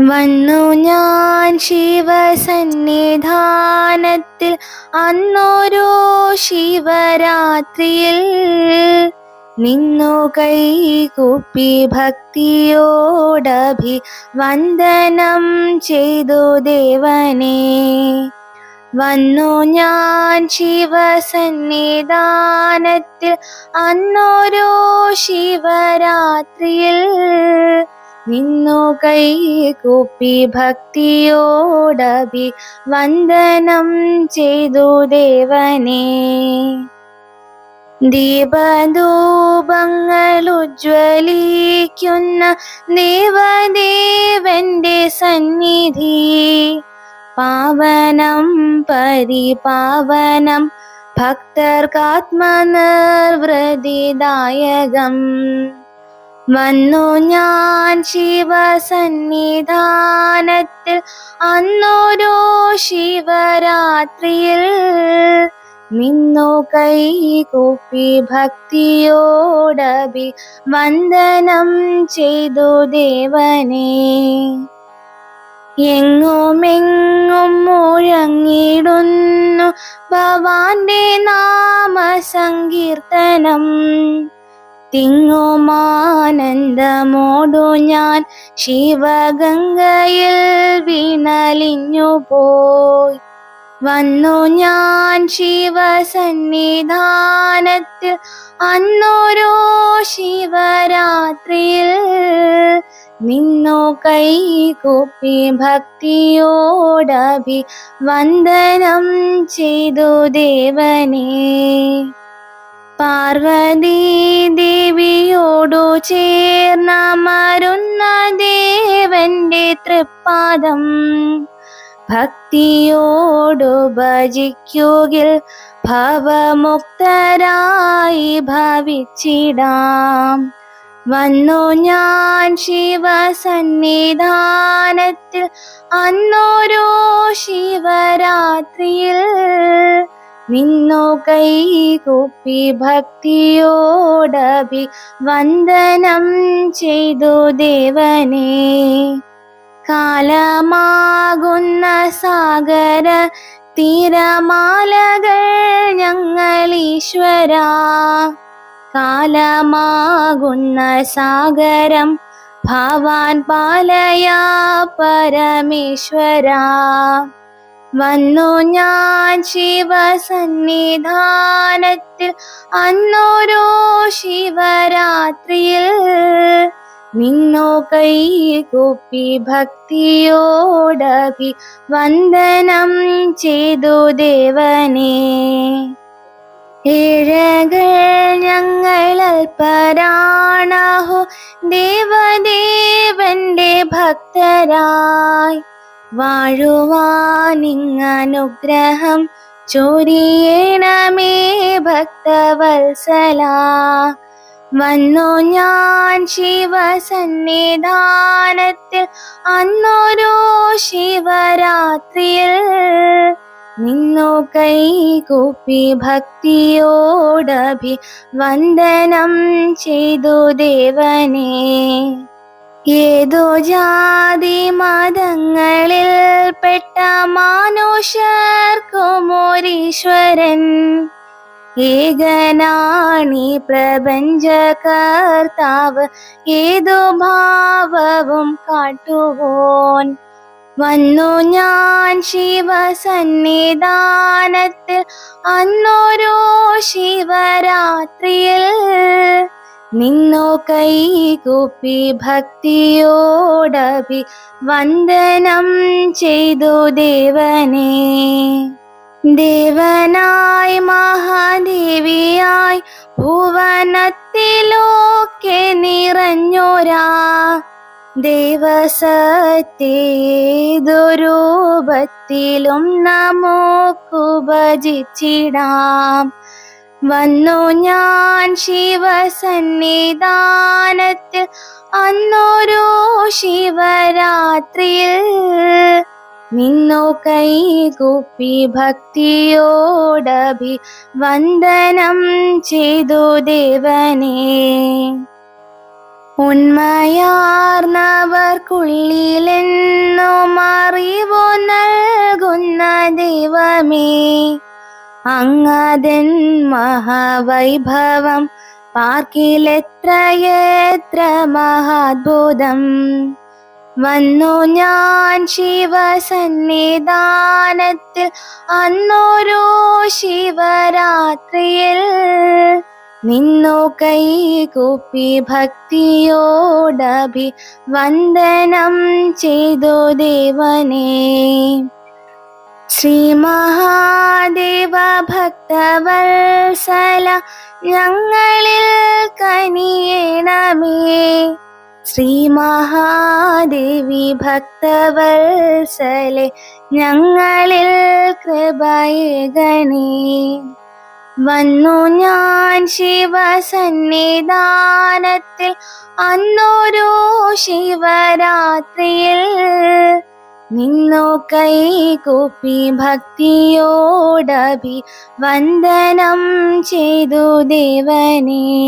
വന്നു ഞാൻ ശിവസന്നിധാനത്തിൽ അന്നോരോ ശിവരാത്രിയിൽ നിന്നു കൈകൂപ്പി ഭക്തിയോടഭി വന്ദനം ചെയ്തു ദേവനെ. വന്നു ഞാൻ ശിവസന്നിധാനത്തിൽ അന്നോരോ ശിവരാത്രിയിൽ നിന്നു കൈ കൂപ്പി ഭക്തിയോടഭി വന്ദനം ചെയ്തു ദേവനെ. ദീപധൂപങ്ങൾ ഉജ്വലിക്കുന്ന ദേവദേവന്റെ സന്നിധി. പാവനം പരിപാവനം ഭക്തർക്കാത്മനിർവൃതിദായകം. വന്നു ഞാൻ ശിവസന്നിധാനത്തിൽ. അന്നോരോ ശിവരാത്രിയിൽ നിന്നു കൈ കൂപ്പി ഭക്തിയോടഭി വന്ദനം ചെയ്തു ദേവനെ. എങ്ങുമെങ്ങും മുഴങ്ങിടുന്നു ഭവാന്റെ നാമസങ്കീർത്തനം. തിങ്ങുമാനന്ദമോടു ഞാൻ ശിവഗംഗയിൽ വിണലിഞ്ഞു പോയി വന്നു ഞാൻ ശിവസന്നിധാനത്തിൽ അന്നൊരു ശിവരാത്രിയിൽ നിന്നു കൈകൂപ്പി ഭക്തിയോടഭി വന്ദനം ചെയ്തു ദേവനെ. പാർവതി ദേവിയോടു ചേർന്നമരുന്ന ദേവന്റെ തൃപ്പാദം. ഭക്തിയോടു ഭജിക്കുകിൽ ഭവമുക്തരായി ഭവിച്ചിടാം. വന്നു ഞാൻ ശിവസന്നിധാനത്തിൽ അന്നോരോ ശിവരാത്രിയിൽ നിന്നു കൈ കൂപ്പി ഭക്തിയോടഭി വന്ദനം ചെയ്തു ദേവനെ. കാലമാകുന്ന സാഗര തീരമാലകൾ ഞങ്ങളീശ്വര. കാലമാകുന്ന സാഗരം ഭവാൻ പാലയാ പരമേശ്വര. വന്നു ഞാൻ ശിവസന്നിധാനത്തിൽ അന്നോരോ ശിവരാത്രിയിൽ നിന്നോ കൈ കൂപ്പി ഭക്തിയോടഭി വന്ദനം ചെയ്തു ദേവനെ. ഏഴകൾ ഞങ്ങൾ അൽപരാണാഹോ ദേവദേവന്റെ ഭക്തരായി. വാഴുവാനിങ്ങനുഗ്രഹം ചൊരിയണമേ ഭക്തവത്സല. വന്നു ഞാൻ ശിവസന്നിധാനത്തിൽ അന്നൊരു ശിവരാത്രിയിൽ നിന്നു കൈകൂപ്പി ഭക്തിയോടഭി വന്ദനം ചെയ്തു ദേവനെ. ഏതോ ജാതി മതങ്ങളിൽ പെട്ട മാനുഷർക്കുമോരീശ്വരൻ. ഏകനാണി പ്രപഞ്ചകർത്താവ് ഏതോ ഭാവവും കാട്ടുവോൻ. വന്നു ഞാൻ ശിവസന്നിധാനത്തിൽ അന്നൊരു ശിവരാത്രിയിൽ നിന്നു കൈ കൂപ്പി ഭക്തിയോടഭി വന്ദനം ചെയ്തു ദേവനെ. ദേവനായി മഹാദേവിയായി ഭുവനത്തിലൊക്കെ നിറഞ്ഞോരാ ദേവസത്തേതൊരൂപത്തിലും നമുക്കു ഭജിച്ചിടാം വന്നു ഞാൻ ശിവസന്നിധാനത്തിൽ അന്നൊരു ശിവരാത്രിയിൽ. നിന്നു കൈ കൂപ്പി ഭക്തിയോടഭി വന്ദനം ചെയ്തു ദേവനെ. ഉന്മയാർന്നവർക്കുള്ളിലെന്നോ അറിവു നൽകുന്ന ദൈവമേ. അങ്ങതൻ മഹാവൈഭവം. പാർക്കിലെത്രയെത്ര മഹാത്ഭുതം. വന്നു ഞാൻ ശിവസന്നിധാനത്തിൽ അന്നൊരു ശിവരാത്രിയിൽ. നിന്നു കൈ കൂപ്പി ഭക്തിയോടഭി വന്ദനം ചെയ്തു ദേവനേ. ശ്രീ മഹാദേവ ഭക്തവത്സല ഞങ്ങളിൽ കനിയണമേ. ശ്രീ മഹാദേവി ഭക്തവത്സലെ ഞങ്ങളിൽ കൃപയകണേ വന്നു ഞാൻ ശിവസന്നിധാനത്തിൽ അന്നൊരു ശിവരാത്രിയിൽ നിന്നു കൈകൂപ്പി ഭക്തിയോടഭി വന്ദനം ചെയ്തു ദേവനേ.